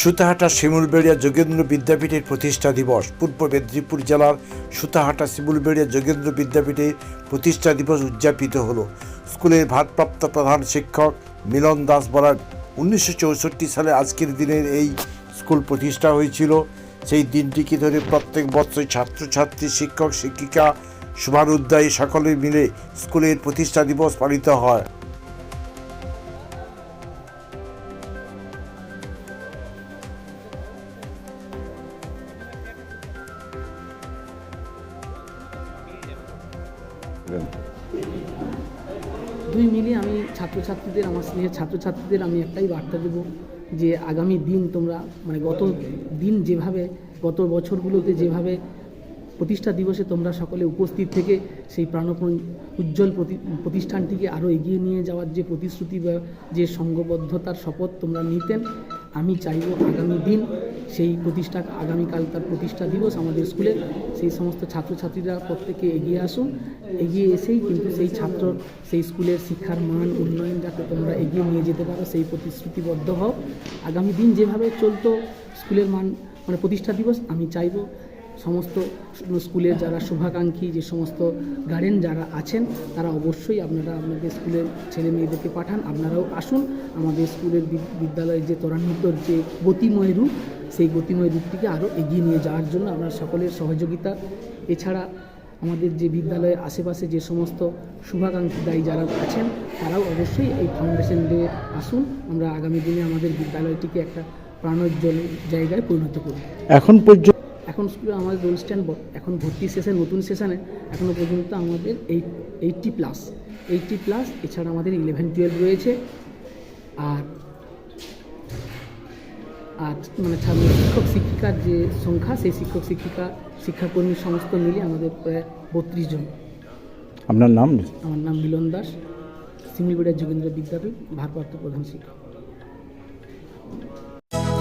সুতাহাটা শিমুলবেড়িয়া যোগেন্দ্র বিদ্যাপীঠের প্রতিষ্ঠা দিবস। পূর্ব মেদিনীপুর জেলার সুতাহাটা শিমুলবেড়িয়া যোগেন্দ্র বিদ্যাপীঠের প্রতিষ্ঠা দিবস উদযাপিত হল। স্কুলের ভারপ্রাপ্ত প্রধান শিক্ষক মিলন দাস বলেন, উনিশশো চৌষট্টি সালে আজকের দিনের এই স্কুল প্রতিষ্ঠা হয়েছিল। সেই দিনটিকে ধরে প্রত্যেক বছর ছাত্রছাত্রী, শিক্ষক, শিক্ষিকা শুভানুদ্দায়ী সকলে মিলে স্কুলের প্রতিষ্ঠা দিবস পালিত হয়। দুই মিলিয়ে আমি ছাত্রছাত্রীদের, আমার স্নেহের ছাত্রছাত্রীদের আমি একটাই বার্তা দেবো যে আগামী দিন তোমরা মানে গত দিন যেভাবে, গত বছরগুলোতে যেভাবে প্রতিষ্ঠা দিবসে তোমরা সকলে উপস্থিত থেকে সেই প্রাণপণ উজ্জ্বল প্রতি- প্রতিষ্ঠানটিকে আরও এগিয়ে নিয়ে যাওয়ার যে প্রতিশ্রুতি বা যে সঙ্গবদ্ধতার শপথ তোমরা নিতেন, আমি চাইব আগামী দিন সেই প্রতিষ্ঠা, আগামীকাল তার প্রতিষ্ঠা দিবস আমাদের স্কুলে। সেই সমস্ত ছাত্রছাত্রীরা প্রত্যেকে এগিয়ে আসুন। এগিয়ে এসেই কিন্তু সেই ছাত্র, সেই স্কুলের শিক্ষার মান, উন্নয়ন যাতে তোমরা এগিয়ে নিয়ে যেতে পারো, সেই প্রতিশ্রুতিবদ্ধ হও। আগামী দিন যেভাবে চলতো, স্কুলের মান মানে প্রতিষ্ঠা দিবস, আমি চাইব সমস্ত স্কুলের যারা শুভাকাঙ্ক্ষী, যে সমস্ত গার্ডেন যারা আছেন, তারা অবশ্যই আপনারা আপনাদের স্কুলের ছেলে মেয়েদেরকে পাঠান। আপনারাও আসুন। আমাদের স্কুলের বিদ্যালয়ের যে ত্বরান্বিত যে গতিময় রূপ, সেই গতিময় রূপটিকে আরও এগিয়ে নিয়ে যাওয়ার জন্য আপনার সকলের সহযোগিতা। এছাড়া আমাদের যে বিদ্যালয়ের আশেপাশে যে সমস্ত শুভাকাঙ্ক্ষী দায়ী যারা আছেন, তারাও অবশ্যই এই ফাউন্ডেশন ডে আসুন। আমরা আগামী দিনে আমাদের বিদ্যালয়টিকে একটা প্রাণোজ্জ্বল জায়গায় পরিণত করব। এখন পর্যন্ত এখন স্কুলে আমাদের রোল স্ট্যান্ড এখন ভর্তি সেশন নতুন সেশনে এখনও পর্যন্ত আমাদের eight eighty plus. Eighty plus এছাড়া আমাদের ইলেভেন টুয়েলভ রয়েছে। আর আর মানে ছাত্র শিক্ষক শিক্ষিকার যে সংখ্যা সেই শিক্ষক শিক্ষিকা শিক্ষাকর্মী সমস্ত মিলে আমাদের প্রায় বত্রিশ জন। আপনার নাম? আমার নাম মিলন দাস সিমিলবেড়িয়া যোগেন্দ্র বিদ্যাপীঠ ভারপ্রাপ্ত প্রধান শিক্ষক।